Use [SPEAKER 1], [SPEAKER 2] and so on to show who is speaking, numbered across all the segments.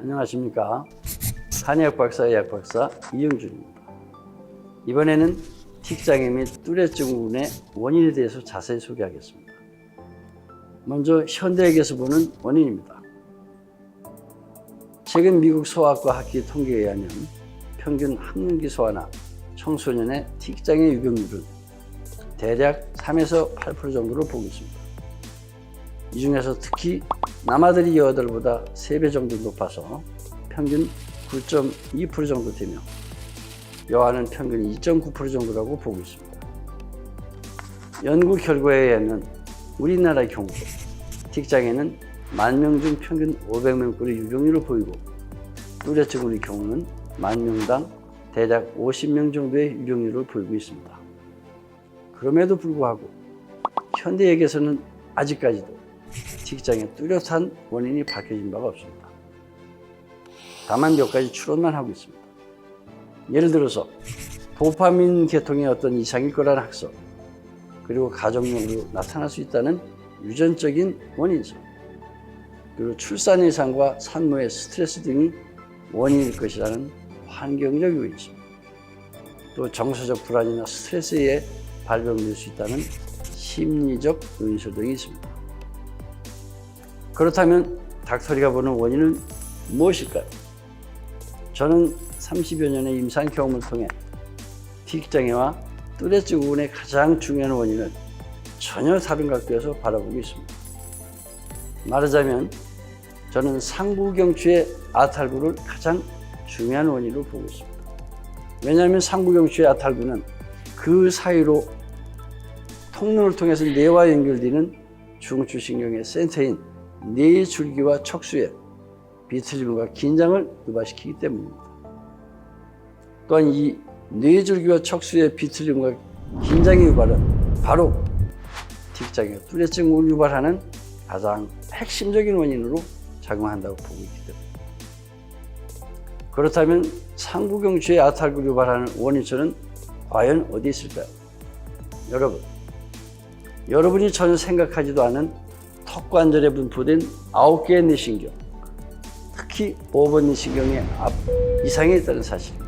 [SPEAKER 1] 안녕하십니까. 한의학 박사의 약 박사 이영준입니다. 이번에는 틱장애 및 뚜레증후군의 원인에 대해서 자세히 소개하겠습니다. 먼저 현대학에서 보는 원인입니다. 최근 미국 소아과 학회 통계에 의하면 평균 학령기 소아나 청소년의 틱장애 유병률은 대략 3에서 8% 정도로 보고 있습니다. 이 중에서 특히 남아들이 여아들보다 3배 정도 높아서 평균 9.2% 정도 되며 여아는 평균 2.9% 정도라고 보고 있습니다. 연구 결과에 의하면 우리나라의 경우 틱장애는 만 명 중 평균 500명꼴의 유병률을 보이고 뚜레증후의 경우는 만 명당 대략 50명 정도의 유병률을 보이고 있습니다. 그럼에도 불구하고 현대에게서는 아직까지도 틱장애 뚜렷한 원인이 밝혀진 바가 없습니다. 다만 몇 가지 추론만 하고 있습니다. 예를 들어서 도파민 계통의 어떤 이상일 거라는 학설, 그리고 가족력으로 나타날 수 있다는 유전적인 원인성, 그리고 출산 이상과 산모의 스트레스 등이 원인일 것이라는 환경적 요인성, 또 정서적 불안이나 스트레스에 발병될 수 있다는 심리적 요인설 등이 있습니다. 그렇다면 닥터리가 보는 원인은 무엇일까요? 저는 30여 년의 임상 경험을 통해 틱장애와 뚜레증후군의 가장 중요한 원인을 전혀 다른 각도에서 바라보고 있습니다. 말하자면 저는 상부경추의 아탈구를 가장 중요한 원인으로 보고 있습니다. 왜냐하면 상부경추의 아탈구는 그 사이로 통로를 통해서 뇌와 연결되는 중추신경의 센터인 뇌줄기와 척수에 비틀림과 긴장을 유발시키기 때문입니다. 또한 이 뇌줄기와 척수의 비틀림과 긴장의 유발은 바로 틱장애, 뚜레증을 유발하는 가장 핵심적인 원인으로 작용한다고 보고 있기 때문입니다. 그렇다면 상부경추의 아탈구를 유발하는 원인처는 과연 어디 있을까요? 여러분, 여러분이 전혀 생각하지도 않은 턱 관절에 분포된 9개의 뇌신경, 특히 5번 뇌신경의 앞 이상이 있다는 사실입니다.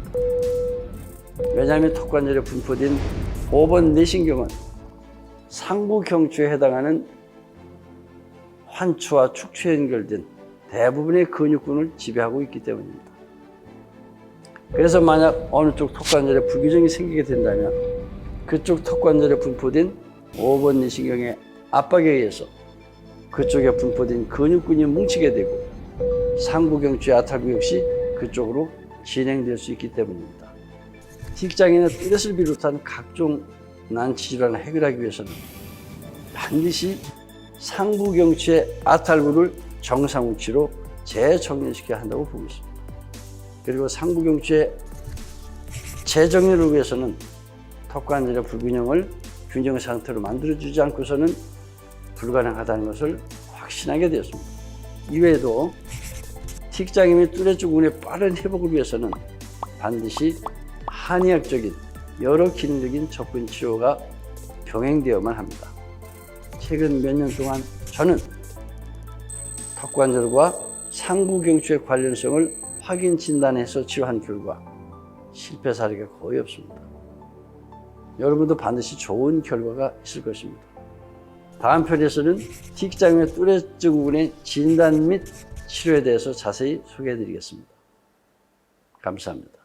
[SPEAKER 1] 왜냐하면 턱 관절에 분포된 5번 뇌신경은 상부 경추에 해당하는 환추와 축추에 연결된 대부분의 근육군을 지배하고 있기 때문입니다. 그래서 만약 어느 쪽 턱관절에 불규정이 생기게 된다면 그쪽 턱관절에 분포된 5번 뇌신경의 압박에 의해서 그쪽에 분포된 근육군이 뭉치게 되고 상부경추의 아탈구 역시 그쪽으로 진행될 수 있기 때문입니다. 틱장애나 뚜렛을 비롯한 각종 난치 질환을 해결하기 위해서는 반드시 상부경추의 아탈구를 정상 위치로 재정렬시켜야 한다고 보고 있습니다. 그리고 상부경추의 재정렬을 위해서는 턱관절의 불균형을 균형 상태로 만들어주지 않고서는 불가능하다는 것을 확신하게 되었습니다. 이외에도 틱장애 및 뚜레증후군의 빠른 회복을 위해서는 반드시 한의학적인 여러 기능적인 접근 치료가 병행되어야만 합니다. 최근 몇 년 동안 저는 턱관절과 상부경추의 관련성을 확인 진단해서 치료한 결과 실패 사례가 거의 없습니다. 여러분도 반드시 좋은 결과가 있을 것입니다. 다음 편에서는 틱장애 뚜레 증후군의 진단 및 치료에 대해서 자세히 소개해 드리겠습니다. 감사합니다.